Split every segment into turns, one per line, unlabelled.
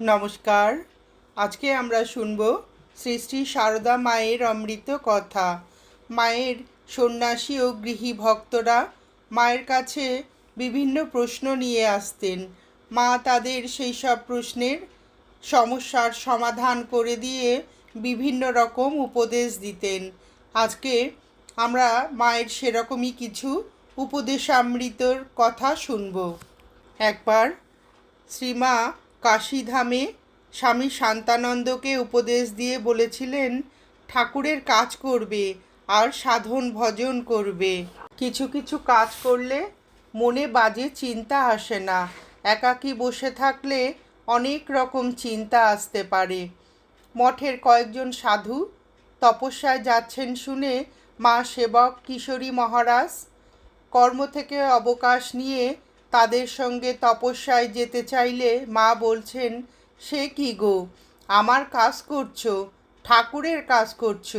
নমস্কার। আজকে আমরা শুনব শ্রী শ্রী সারদা মায়ের অমৃত কথা। মায়ের সন্ন্যাসী ও গৃহী ভক্তরা মায়ের কাছে বিভিন্ন প্রশ্ন নিয়ে আসতেন। মা তাদের সেই সব প্রশ্নের সমস্যার সমাধান করে দিয়ে বিভিন্ন রকম উপদেশ দিতেন। আজকে আমরা মায়ের সেরকমই কিছু উপদেশামৃতর কথা শুনব। একবার শ্রীমা কাশীধামে স্বামী শান্তানন্দকে উপদেশ দিয়ে বলেছিলেন, ঠাকুরের কাজ করবে আর সাধন ভজন করবে। কিছু কিছু কাজ করলে মনে বাজে চিন্তা আসে না। একাকী বসে থাকলে অনেক রকম চিন্তা আসতে পারে। মঠের কয়েকজন সাধু তপস্যায় যাচ্ছেন শুনে মা সেবক কিশোরী মহারাজ কর্ম থেকে অবকাশ নিয়ে তাদের সঙ্গে তপস্যায় যেতে চাইলে মা বলছেন, সে কি গো? আমার কাজ করছ, ঠাকুরের কাজ করছ,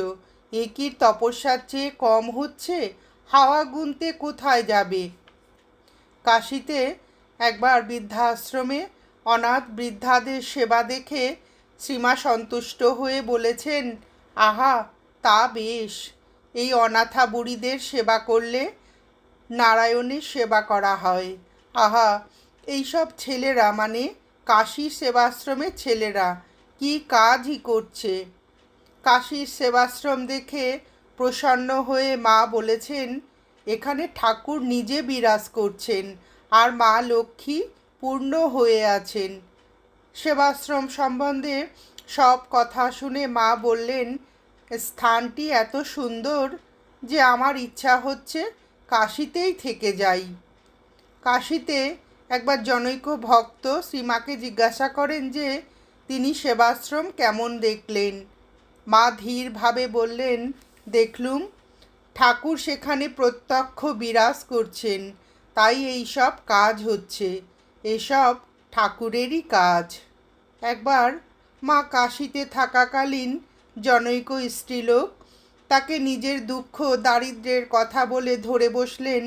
এ তপস্যার চেয়ে কম হচ্ছে? হাওয়া গুনতে কোথায় যাবে? কাশিতে একবার বৃদ্ধাশ্রমে অনাথ বৃদ্ধাদের সেবা দেখে শ্রীমা সন্তুষ্ট হয়ে বলেছেন, আহা, তা বেশ। এই অনাথা বুড়িদের সেবা করলে নারায়ণের সেবা করা হয়। আহা, এইসব ছেলেরা মানে? কাশীর সেবাশ্রমের ছেলেরা, কি কাজই করছে? কাশীর সেবাশ্রম দেখে প্রসন্ন হয়ে মা বলেছেন, এখানে ঠাকুর নিজে বিরাজ করছেন আর মা লক্ষ্মী পূর্ণ হয়ে আছেন। সেবাশ্রম সম্বন্ধে সব কথা শুনে মা বললেন, স্থানটি এত সুন্দর যে আমার ইচ্ছা হচ্ছে কাশিতেই থেকে যাই। কাশিতে একবার জনৈক ভক্ত শ্রীমাকে জিজ্ঞাসা করেন যে, তিনি সেবাশ্রম কেমন দেখলেন? মা ধীরভাবে বললেন, দেখলুম, ঠাকুর সেখানে প্রত্যক্ষ বিরাজ করছেন, তাই এই সব কাজ হচ্ছে এসব ঠাকুরেরই কাজ। একবার মা কাশিতে থাকাকালীন জনৈক স্ত্রীলোক তাকে নিজের দুঃখ দারিদ্র্যের কথা বলে ধরে বসলেন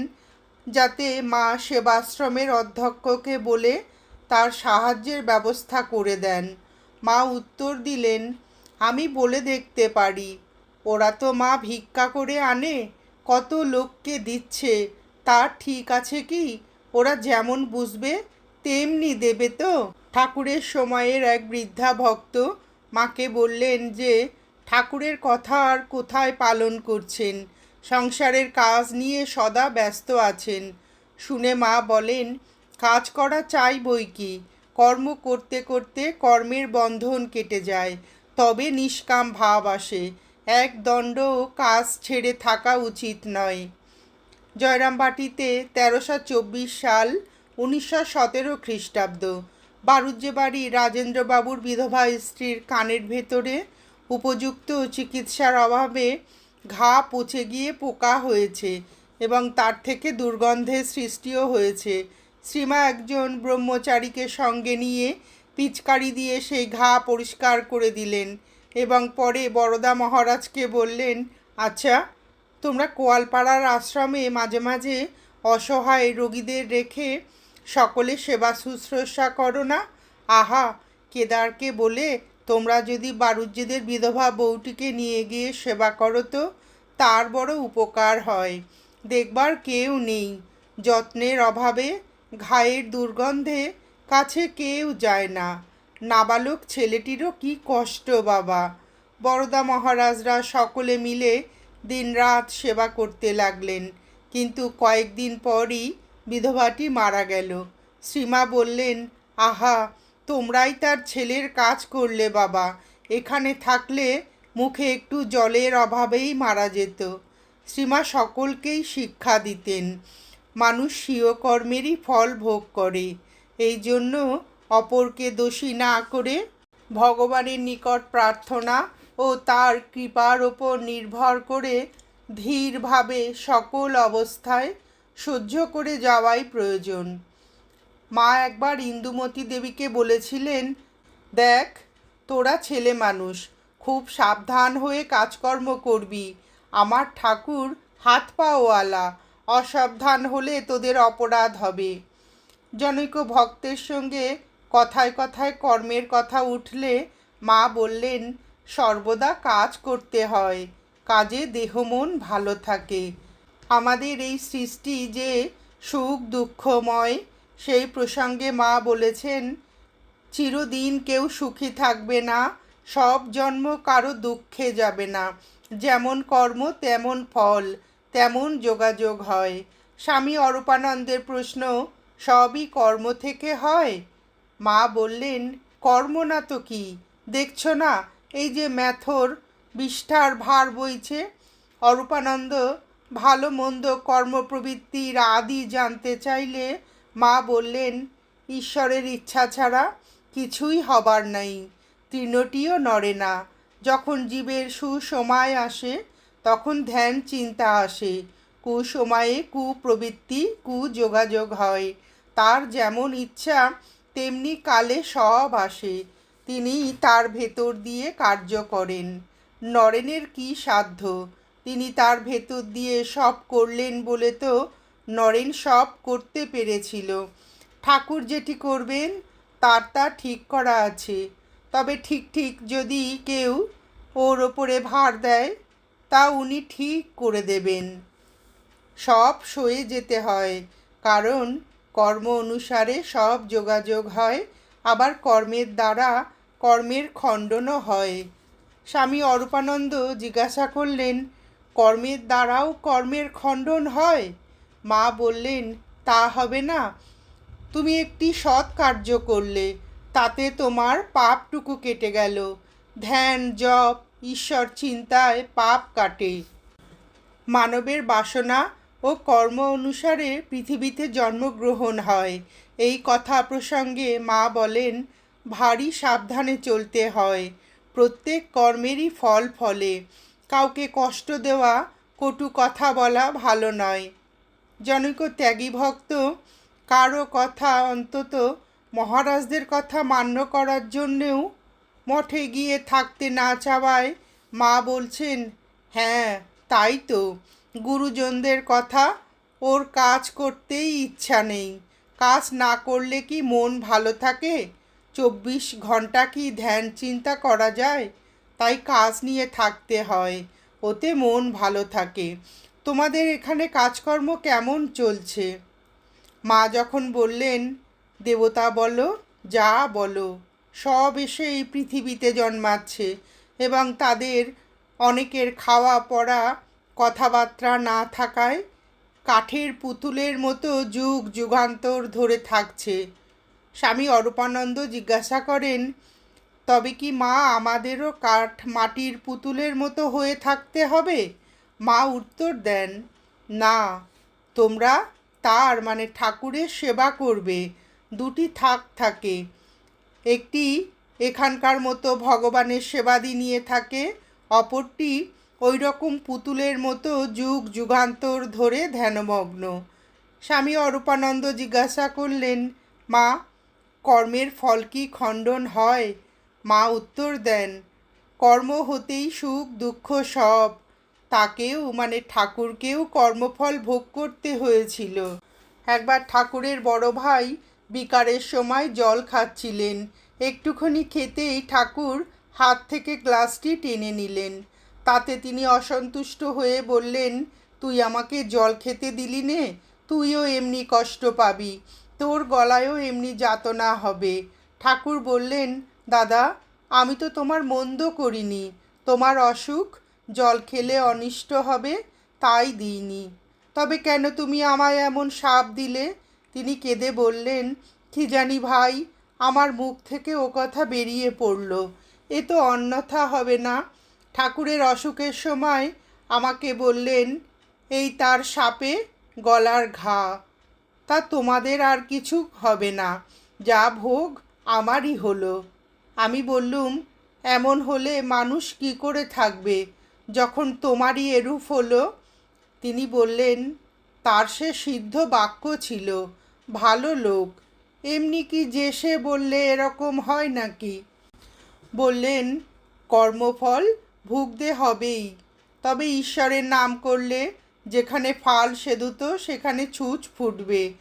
যাতে মা সেবাশ্রমের অধ্যক্ষকে বলে তার সাহায্যের ব্যবস্থা করে দেন। মা উত্তর দিলেন, আমি বলে দেখতে পারি। ওরা তো মা ভিক্ষা করে আনে, কত লোককে দিচ্ছে। তা ঠিক আছে কি? ওরা যেমন বুঝবে, তেমনি দেবে তো? ঠাকুরের সময়ের এক বৃদ্ধা ভক্ত মাকে বললেন যে, ঠাকুরের কথা আর কোথায় পালন করছেন? সংসারের কাজ নিয়ে সদা ব্যস্ত আছেন। শুনে মা বলেন, কাজ করা চাই বই কি? কর্ম করতে করতে কর্মের বন্ধন কেটে যায়, তবে নিষ্কাম ভাব আসে। এক দণ্ড কাজ ছেড়ে থাকা উচিত নয়। জয়রামবাটিতে তেরোশো চব্বিশ সাল উনিশশো সতেরো খ্রিস্টাব্দ। বারুজ্যে বাড়ি রাজেন্দ্রবাবুর বিধবা স্ত্রীর কানের ভেতরে উপযুক্ত চিকিৎসার অভাবে ঘা পচে গিয়ে পোকা হয়েছে এবং তার থেকে দুর্গন্ধের সৃষ্টিও হয়েছে। শ্রীমা একজন ব্রহ্মচারীকে সঙ্গে নিয়ে পিচকারি দিয়ে সেই ঘা পরিষ্কার করে দিলেন এবং পরে বরদা মহারাজকে বললেন আচ্ছা তোমরা কোয়ালপাড়ার আশ্রমে মাঝে মাঝে অসহায় রোগীদের রেখে সকলে সেবা শুশ্রূষা করো না? আহা, কেদারকে বলে তোমরা যদি বারুজ্যেদের বিধবা বউটিকে নিয়ে গিয়ে সেবা করো তো, তার বড় উপকার হয়। দেখবার কেউ নেই। যত্নের অভাবে ঘায়ের দুর্গন্ধে কাছে কেউ যায় না। নাবালক ছেলেটিরও কি কষ্ট বাবা। বরদা মহারাজরা সকলে মিলে দিনরাত সেবা করতে লাগলেন। কিন্তু কয়েকদিন পরই বিধবাটি মারা গেল। শ্রীমা বললেন, আহা তোমরাই তার ছেলের কাজ করলে বাবা। এখানে থাকলে মুখে একটু জলের অভাবেই মারা যেত। শ্রীমা সকলকেই শিক্ষা দিতেন। মানুষ স্বীয় কর্মেরই ফল ভোগ করে। এই জন্য অপরকে দোষী না করে ভগবানের নিকট প্রার্থনা ও তার কৃপার ওপর নির্ভর করে ধীরভাবে সকল অবস্থায় সহ্য করে যাওয়াই প্রয়োজন। মা একবার ইন্দুমতী দেবীকে বলেছিলেন, দেখ, তোরা ছেলে মানুষ, খুব সাবধান হয়ে কাজকর্ম করবি। আমার ঠাকুর হাত পাওয়ালা অসাবধান হলে তোদের অপরাধ হবে জনৈক ভক্তের সঙ্গে কথায় কথায় কর্মের কথা উঠলে মা বললেন, সর্বদা কাজ করতে হয়, কাজে দেহ মন ভালো থাকে। আমাদের এই সৃষ্টি যে সুখ দুঃখময় সেই প্রসঙ্গে মা বলেছেন, চিরদিন কেউ সুখী থাকবে না, সব জন্ম কারও দুঃখে যাবে না। যেমন কর্ম, তেমন ফল, তেমন যোগাযোগ হয়। স্বামী অরূপানন্দের প্রশ্ন, সবই কর্ম থেকে হয়? মা বললেন, কর্ম না তো কি? দেখছ না, এই যে ম্যাথর বিষ্ঠার ভার বইছে? অরূপানন্দ, ভালো মন্দ কর্মপ্রবৃত্তির আদি জানতে চাইলে মা বললেন, ঈশ্বরের ইচ্ছা ছাড়া কিছুই হবার নাই, তৃণটিও নড়ে না। যখন জীবের সুসময় আসে, তখন ধ্যান চিন্তা আসে। কুসময়ে কুপ্রবৃত্তি, কুযোগাযোগ হয়। তার যেমন ইচ্ছা, তেমনি কালে সব আসে। তিনি তার ভেতর দিয়ে কার্য করেন। নরেনের কি সাধ্য? তিনি তার ভেতর দিয়ে সব করলেন বলে তো নরেন সব করতে পেরেছিল। ঠাকুর যেটি করবেন, তার তা ঠিক করা আছে। তবে ঠিক ঠিক যদি কেউ ওর ওপরে ভার দেয়, তা উনি ঠিক করে দেবেন। সব সয়ে যেতে হয়, কারণ কর্ম অনুসারে সব যোগাযোগ হয়, আবার কর্মের দ্বারা কর্মের খণ্ডনও হয়। স্বামী অরূপানন্দ জিজ্ঞাসা করলেন, কর্মের দ্বারাও কর্মের খণ্ডন হয়? মা বললেন, তা হবে না। তুমি একটি সৎ কার্য করলে, তাতে তোমার পাপটুকু কেটে গেল। ধ্যান, জপ, ঈশ্বর চিন্তায় পাপ কাটে। মানবের বাসনা ও কর্ম অনুসারে পৃথিবীতে জন্মগ্রহণ হয়। এই কথা প্রসঙ্গে মা বলেন, ভারী সাবধানে চলতে হয়। প্রত্যেক কর্মেরই ফল ফলে। কাউকে কষ্ট দেওয়া, কটু কথা বলা ভালো নয়। জনৈক ত্যাগী ভক্ত, কারও কথা অন্তত মহারাজদের কথা মান্য করার জন্যেও মঠে গিয়ে থাকতে না চাওয়ায় মা বলছেন হ্যাঁ তাই তো। গুরুজনদের কথা ওর কাজ করতেই ইচ্ছা নেই। কাজ না করলে কি মন ভালো থাকে? চব্বিশ ঘণ্টা কি ধ্যান চিন্তা করা যায়? তাই কাজ নিয়ে থাকতে হয়, ওতে মন ভালো থাকে। তোমাদের এখানে কাজকর্ম কেমন চলছে? মা যখন বললেন, দেবতা বলো, যা বলো, সব এসে এই পৃথিবীতে জন্মাচ্ছে এবং তাদের অনেকের খাওয়া পড়া কথাবার্তা না থাকায় কাঠের পুতুলের মতো যুগ যুগান্তর ধরে থাকছে। স্বামী অরূপানন্দ জিজ্ঞাসা করেন, তবে কি মা আমাদেরও কাঠ মাটির পুতুলের মতো হয়ে থাকতে হবে? মা উত্তর দেন, না, তোমরা তার মানে ঠাকুরের সেবা করবে। দুটি থাক থাকে। একটি এখানকার মতো ভগবানের সেবাদি নিয়ে থাকে, অপরটি ওই রকম পুতুলের মতো যুগ যুগান্তর ধরে ধ্যানমগ্ন। স্বামী অরূপানন্দ জিজ্ঞাসা করলেন, মা, কর্মের ফল কি খণ্ডন হয়? মা উত্তর দেন, কর্ম হতেই সুখ দুঃখ সব। তাকেও মানে ঠাকুরকেও কর্মফল ভোগ করতে হয়েছিল। একবার ঠাকুরের বড় ভাই বিকারের সময় জল খাচ্ছিলেন। একটুখানি খেতেই ঠাকুর হাত থেকে গ্লাসটি টেনে নিলেন। তাতে তিনি অসন্তুষ্ট হয়ে বললেন, তুই আমাকে জল খেতে দিলি নে, তুইও এমনি কষ্ট পাবি, তোর গলায়ও এমনি যাতনা হবে। ঠাকুর বললেন, দাদা, আমি তো তোমার মন্দ করিনি, তোমার অসুখ জল খেলে অনিষ্ট হবে, তাই দিইনি। তবে কেন তুমি আমায় এমন সাপ দিলে? তিনি কেঁদে বললেন, কি জানি ভাই, আমার মুখ থেকে ও কথা বেরিয়ে পড়ল। এ তো অন্যথা হবে না। ঠাকুরের অসুখের সময় আমাকে বললেন, এই তার সাপে গলার ঘা। তা তোমাদের আর কিছু হবে না। যা ভোগ, আমারই হলো। আমি বললুম, এমন হলে মানুষ কি করে থাকবে? যখন তোমারই এরূপ হলো, তিনি বললেন, তার সে সিদ্ধ বাক্য ছিল, ভালো লোক। এমনি কি যে সে বললে এরকম হয় নাকি? বললেন, কর্মফল ভুগতে হবেই। তবে ঈশ্বরের নাম করলে যেখানে ফাল সেদুতো, সেখানে ছুঁচ ফুটবে।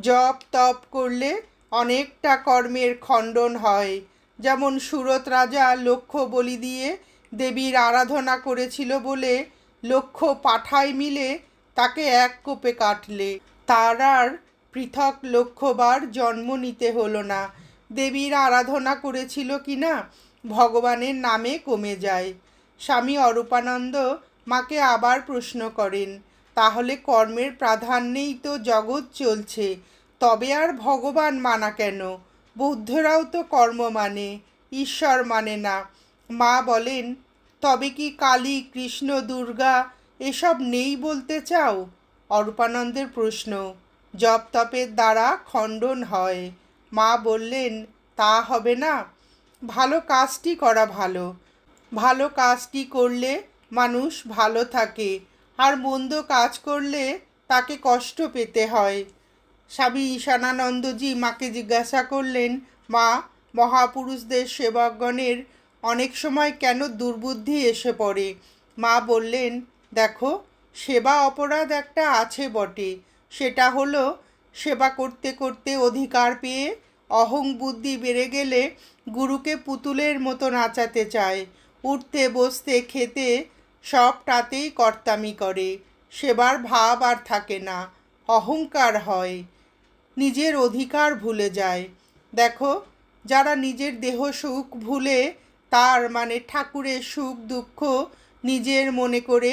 জপ তপ করলে অনেকটা কর্মের খণ্ডন হয়। যেমন সুরত রাজা লক্ষ্য বলি দিয়ে দেবীর আরাধনা করেছিল বলে লক্ষ্য পাঠায় মিলে তাকে এক কোপে কাটলে। তার আর পৃথক লক্ষ্যবার জন্ম নিতে হলো না। দেবীর আরাধনা করেছিল কিনা ভগবানের নামে কমে যায়। স্বামী অরূপানন্দ মাকে আবার প্রশ্ন করেন, তাহলে কর্মের প্রাধান্যেই তো জগৎ চলছে, তবে আর ভগবান মানা কেন? বুদ্ধরাও তো কর্ম মানে ঈশ্বর মানে না। মা বলেন, তবে কি কালী, কৃষ্ণ, দুর্গা এসব নেই বলতে চাও? অরূপানন্দের প্রশ্ন জপ তপের দ্বারা খণ্ডন হয়। মা বললেন, তা হবে না। ভালো কাজটি করা ভালো। ভালো কাজটি করলে মানুষ ভালো থাকে আর মন্দ কাজ করলে তাকে কষ্ট পেতে হয়। স্বামী ঈশানানন্দজি মাকে জিজ্ঞাসা করলেন, মা, মহাপুরুষদের সেবকগণের অনেক সময় কেন দুর্বুদ্ধি এসে পড়ে? মা বললেন, দেখো, সেবা অপরাধ একটা আছে বটে। সেটা হলো, সেবা করতে করতে অধিকার পেয়ে অহং বুদ্ধি বেড়ে গেলে গুরুকে পুতুলের মতো নাচাতে চায়। উঠতে, বসতে, খেতে সবটাতেই কর্তামি করে। সেবার ভাব আর থাকে না, অহংকার হয়। নিজের অধিকার ভুলে যায়। দেখো, যারা নিজের দেহ সুখ ভুলে তার মানে ঠাকুরের সুখ দুঃখ নিজের মনে করে।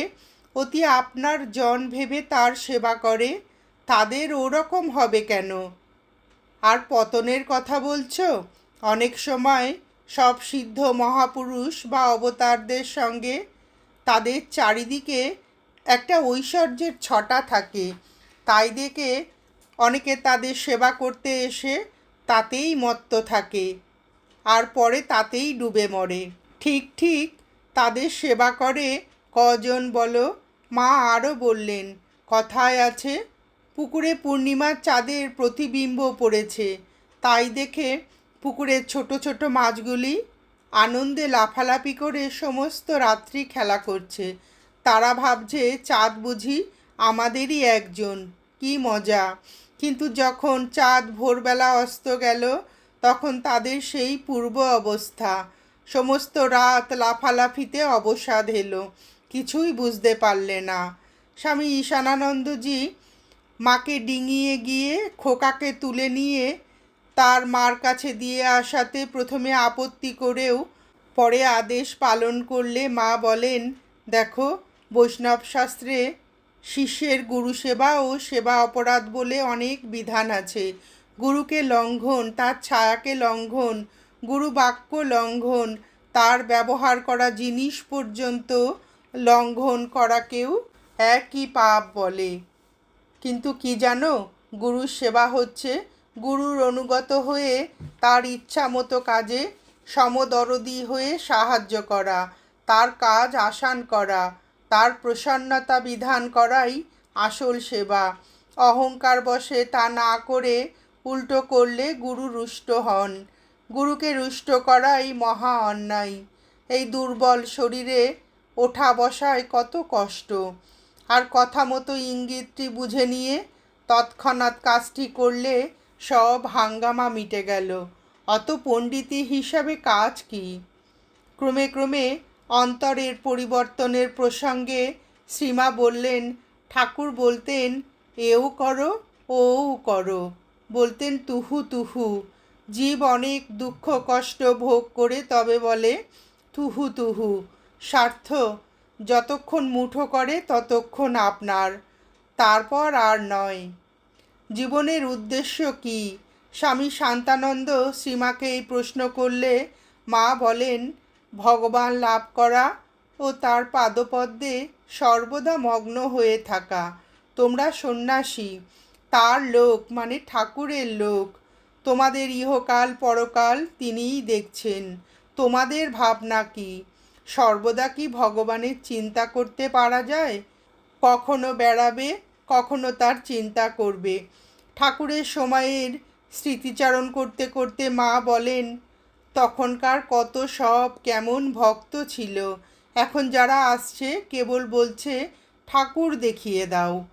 অতি আপনার জন ভেবে তার সেবা করে, তাদের ওরকম হবে কেন? আর পতনের কথা বলছো? অনেক সময় সব সিদ্ধ মহাপুরুষ বা অবতারদের সঙ্গে তাদের চারিদিকে একটা ঐশ্বর্যের ছটা থাকে। তাই দেখে অনেকে তাদের সেবা করতে এসে তাতেই মত্ত থাকে। আর পরে তাতেই ডুবে মরে। ঠিক ঠিক, তাদের সেবা করে কজন বলো? মা আরও বললেন, কথায় আছে, পুকুরে পূর্ণিমার চাঁদের প্রতিবিম্ব পড়েছে। তাই দেখে পুকুরের ছোট ছোট মাছগুলি আনন্দে লাফালাফি করে সমস্ত রাত্রি খেলা করছে। তারা ভাবছে, চাঁদ বুঝি আমাদেরই একজন, কি মজা। কিন্তু যখন চাঁদ ভোরবেলা অস্ত গেল তখন তাদের সেই পূর্ব অবস্থা। সমস্ত রাত লাফালাফিতে অবসাদ এলো, কিছুই বুঝতে পারলে না। স্বামী ঈশানানন্দজি মাকে ডিঙিয়ে গিয়ে খোকাকে তুলে নিয়ে তার মার কাছে দিয়ে আসাতে প্রথমে আপত্তি করেও পরে আদেশ পালন করলে মা বলেন, দেখো, বৈষ্ণব শাস্ত্রে শিষ্যের গুরু সেবা ও সেবা অপরাধ বলে অনেক বিধান আছে। গুরুকে লঙ্ঘন, তার ছায়াকে লঙ্ঘন গুরু বাক্য লঙ্ঘন, তার ব্যবহার করা জিনিস পর্যন্ত লঙ্ঘন করাকেও একই পাপ বলে। কিন্তু কি জানো, গুরুর সেবা হচ্ছে গুরুর অনুগত হয়ে তার ইচ্ছা মতো কাজে সমদরদি হয়ে সাহায্য করা, তার কাজ আসান করা, তার প্রসন্নতা বিধান করাই আসল সেবা। অহংকার বশে তা না করে উল্টো করলে গুরু রুষ্ট হন। গুরুকে রুষ্ট করাই মহা অন্যায়। এই দুর্বল শরীরে ওঠা বসায় কত কষ্ট। আর কথা মতো ইঙ্গিতটি বুঝে নিয়ে তৎক্ষণাৎ কাজটি করলে সব হাঙ্গামা মিটে গেল। অত পণ্ডিতি হিসাবে কাজ কি? ক্রমে ক্রমে অন্তরের পরিবর্তনের প্রসঙ্গে শ্রীমা বললেন, ঠাকুর বলতেন, এও করো ওও করো। বলতেন, তুহু তুহু। জীব অনেক দুঃখ কষ্ট ভোগ করে তবে বলে, তুহু তুহু। স্বার্থ, যতক্ষণ মুঠো করে ততক্ষণ আপনার। তারপর আর নয়। জীবনের উদ্দেশ্য কি? স্বামী শান্তানন্দ শ্রীমাকে এই প্রশ্ন করলে মা বলেন, ভগবান লাভ করা ও তার পাদপদ্মে সর্বদা মগ্ন হয়ে থাকা। তোমরা সন্ন্যাসী। তার লোক মানে ঠাকুরের লোক। তোমাদের ইহকাল পরকাল তিনিই দেখছেন। তোমাদের ভাবনা কি? সর্বদা কি ভগবানের চিন্তা করতে পারা যায়? কখনো বেড়াবে, কখনো তার চিন্তা করবে। ঠাকুরের সময়ের স্মৃতিচারণ করতে করতে মা বলেন, তখনকার কত সব কেমন ভক্ত ছিল। এখন যারা আসছে, কেবল বলছে, ঠাকুর দেখিয়ে দাও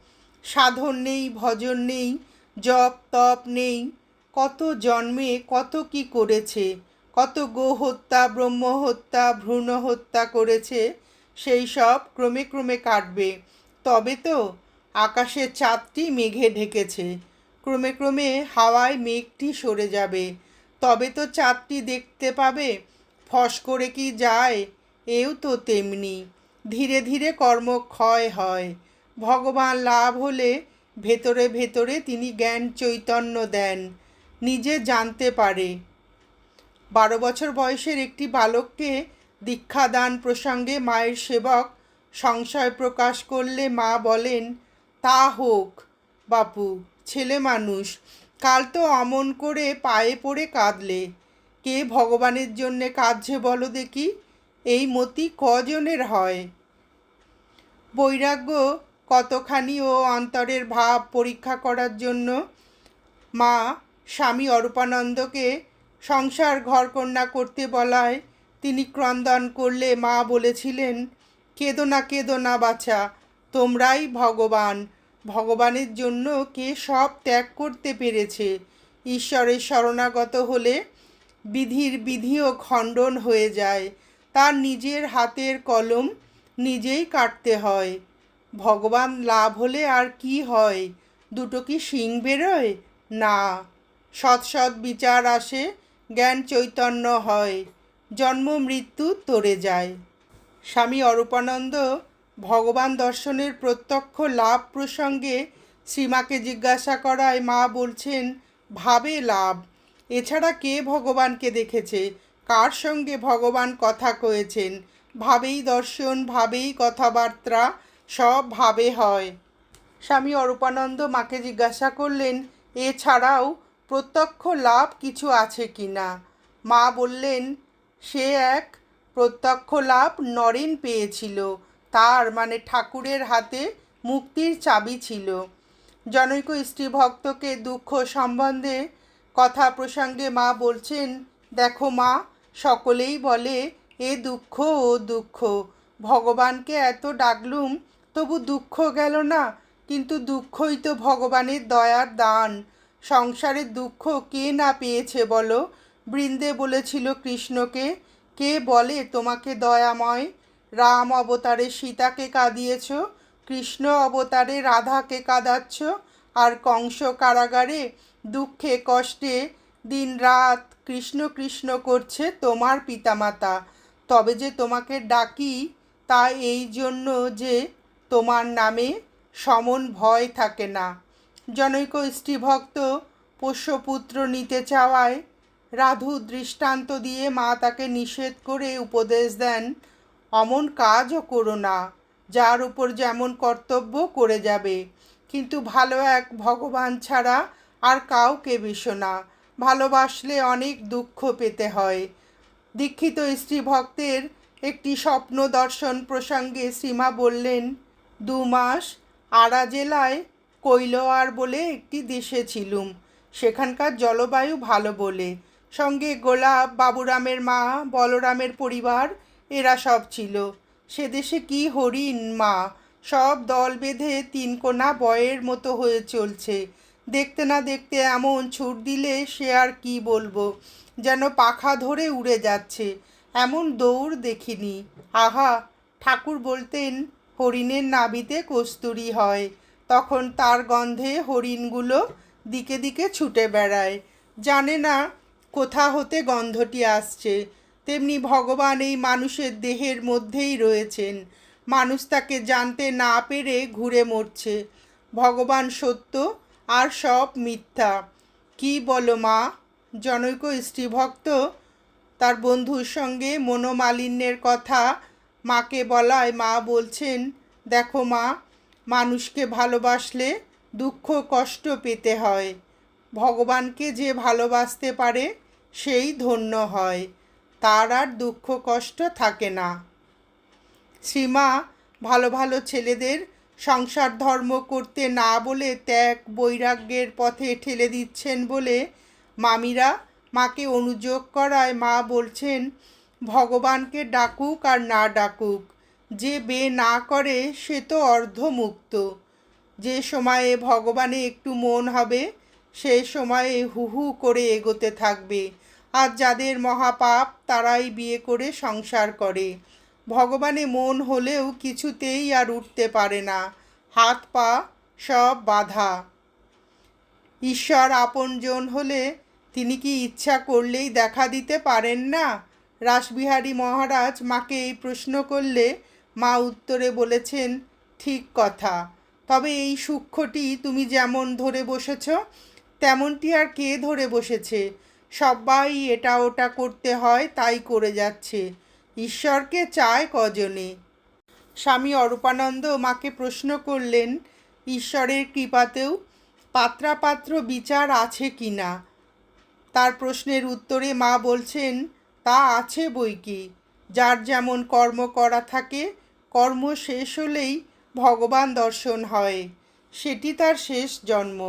সাধন নেই, ভজন নেই, জপ তপ নেই। কত জন্মে, কত কি করেছে, কত গো হত্যা ব্রহ্ম হত্যা ভ্রূণ হত্যা করেছে, সেই সব ক্রমে ক্রমে কাটবে। তবে তো আকাশের চাঁদটি মেঘে ঢেকেছে, ক্রমে ক্রমে হাওয়ায় মেঘটি সরে যাবে। তবে তো চাঁদটি দেখতে পাবে, ফস করে কি যায়, এও তো তেমনি। ধীরে ধীরে কর্মক্ষয় হয়। ভগবান লাভ হলে ভেতরে ভেতরে তিনি জ্ঞান চৈতন্য দেন, নিজে জানতে পারে। বারো বছর বয়সের একটি বালককে দীক্ষাদান প্রসঙ্গে মায়ের সেবক সংশয় প্রকাশ করলে মা বলেন, তা হোক, বাপু, ছেলে মানুষ, কাল তো অমন করে পায়ে পড়ে কাঁদলে। কে ভগবানের জন্যে কাঁদছে বলো দেখি, এই মতি কজনের হয়? বৈরাগ্য কতখানি ও অন্তরের ভাব পরীক্ষা করার জন্য মা স্বামী অরূপানন্দকে সংসার ঘরকন্যা করতে বলায় তিনি ক্রন্দন করলে মা বলেছিলেন, কেঁদো না কেঁদো না বাছা, তোমরাই ভগবান। ভগবানের জন্য কে সব ত্যাগ করতে পেরেছে। ঈশ্বরের শরণাগত হলে বিধির বিধিও খণ্ডন হয়ে যায়। তার নিজের হাতের কলম নিজেই কাটতে হয়। ভগবান লাভ হলে আর কি হয়? দুটো কি শিং বেরোয়? না। সৎ সৎ বিচার আসে, জ্ঞান চৈতন্য হয়। জন্ম মৃত্যু তরে যায়। স্বামী অরূপানন্দ ভগবান দর্শনের প্রত্যক্ষ লাভ প্রসঙ্গে শ্রীমাকে জিজ্ঞাসা করায় মা বলছেন, ভাবে লাভ। এছাড়া কে ভগবানকে দেখেছে? কার সঙ্গে ভগবান কথা কয়েছেন? ভাবেই দর্শন, ভাবেই কথাবার্তা সব ভাবে হয়। স্বামী অরূপানন্দ মাকে জিজ্ঞাসা করলেন, এছাড়াও প্রত্যক্ষ লাভ কিছু আছে কি না? মা বললেন, সে এক প্রত্যক্ষ লাভ নরেন পেয়েছিল। তার মানে ঠাকুরের হাতে মুক্তির চাবি ছিল। জনৈক স্ত্রী ভক্তকে দুঃখ সম্বন্ধে কথা প্রসঙ্গে মা বলছেন, দেখো মা, সকলেই বলে, এ দুঃখ ও দুঃখ। ভগবানকে এত ডাকলুম তবু দুঃখ গেল না, কিন্তু দুঃখই তো ভগবানের দয়ার দান। সংসারের দুঃখ কে না পেয়েছে বলো? বৃন্দে বলেছিল কৃষ্ণকে, কে বলে তোমাকে দয়াময়? রাম অবতারে সীতাকে কাঁদিয়েছ, কৃষ্ণ অবতারে রাধাকে কাঁদাচ্ছ, আর কংস কারাগারে দুঃখে কষ্টে দিন রাত কৃষ্ণ কৃষ্ণ করছে তোমার পিতামাতা। তবে যে তোমাকে ডাকি, তা এই জন্য যে তোমার নামে সমন ভয় থাকে না। জনৈক স্ত্রীভক্ত পোষ্যপুত্র নিতে চাওয়ায় রাধু দৃষ্টান্ত দিয়ে মা তাকে নিষেধ করে উপদেশ দেন, অমন কাজও করো না, যার উপর যেমন কর্তব্য করে যাবে। কিন্তু ভালো এক ভগবান ছাড়া আর কাউকে বেশো না। ভালোবাসলে অনেক দুঃখ পেতে হয়। দীক্ষিত স্ত্রী ভক্তের একটি স্বপ্ন দর্শন প্রসঙ্গে সীমা বললেন দু মাস আড়া জেলায় কৈলোয়ার বলে একটি দেশে ছিলুম। সেখানকার জলবায়ু ভালো বলে। সঙ্গে গোলাপ, বাবুরামের মা, বলরামের পরিবার, এরা সব ছিল। সে দেশে কি হরিণ, মা, সব দল বেঁধে তিন কোনা বয়ের মতো হয়ে চলছে। দেখতে না দেখতে এমন ছুট দিলে সে আর কি বলব? যেন পাখা ধরে উড়ে যাচ্ছে। এমন দৌড় দেখিনি। আহা, ঠাকুর বলতেন হরিণের নাবিতে কস্তুরি হয়। তখন তার গন্ধে হরিণগুলো দিকে দিকে ছুটে বেড়ায়। জানে না কোথা হতে গন্ধটি আসছে। তেমনি ভগবান এই মানুষের দেহের মধ্যেই রয়েছেন। মানুষ তাকে জানতে না পেরে ঘুরে মরছে। ভগবান সত্য আর সব মিথ্যা। কি বলো মা? জনৈক স্ত্রীভক্ত, তার বন্ধুর সঙ্গে মনোমালিন্যের কথা মাকে বলায় মা বলছেন, দেখো মা, মানুষকে ভালোবাসলে দুঃখ কষ্ট পেতে হয়। ভগবানকে যে ভালোবাসতে পারে, সেই ধন্য হয়। তার আর দুঃখ কষ্ট থাকে না। শ্রীমা, ভালো ভালো ছেলেদের সংসার ধর্ম করতে না বলে ত্যাগ বৈরাগ্যের পথে ঠেলে দিচ্ছেন বলে মামিরা মাকে অনুযোগ করায় মা বলছেন ভগবানকে ডাকুক আর না ডাকুক, যে বে না করে সে তো অর্ধমুক্ত। যে সময়ে ভগবানে একটু মন হবে, সে সময়ে হু হু করে এগোতে থাকবে। আর যাদের মহাপাপ, তারাই বিয়ে করে সংসার করে। ভগবানে মন হলেও কিছুতেই আর উঠতে পারে না। হাত পা সব বাধা। ঈশ্বর আপনজন হলে তিনি কি ইচ্ছা করলেই দেখা দিতে পারেন না? রাসবিহারী মহারাজ মাকে এই প্রশ্ন করলে মা উত্তরে বলেছেন, ঠিক কথা। তবে এই সূক্ষ্মটি তুমি যেমন ধরে বসেছ, তেমনটি আর কে ধরে বসেছে? সবাই এটা ওটা করতে হয়, তাই করে যাচ্ছে। ঈশ্বরকে চায় কজনে? স্বামী অরূপানন্দ মাকে প্রশ্ন করলেন, ঈশ্বরের কৃপাতেও পাত্রাপাত্র বিচার আছে কি না? তার প্রশ্নের উত্তরে মা বলছেন তা আছে বই কি? যার যেমন কর্ম করা থাকে, কর্ম শেষ হলেই ভগবান দর্শন হয়। সেটি তার শেষ জন্ম।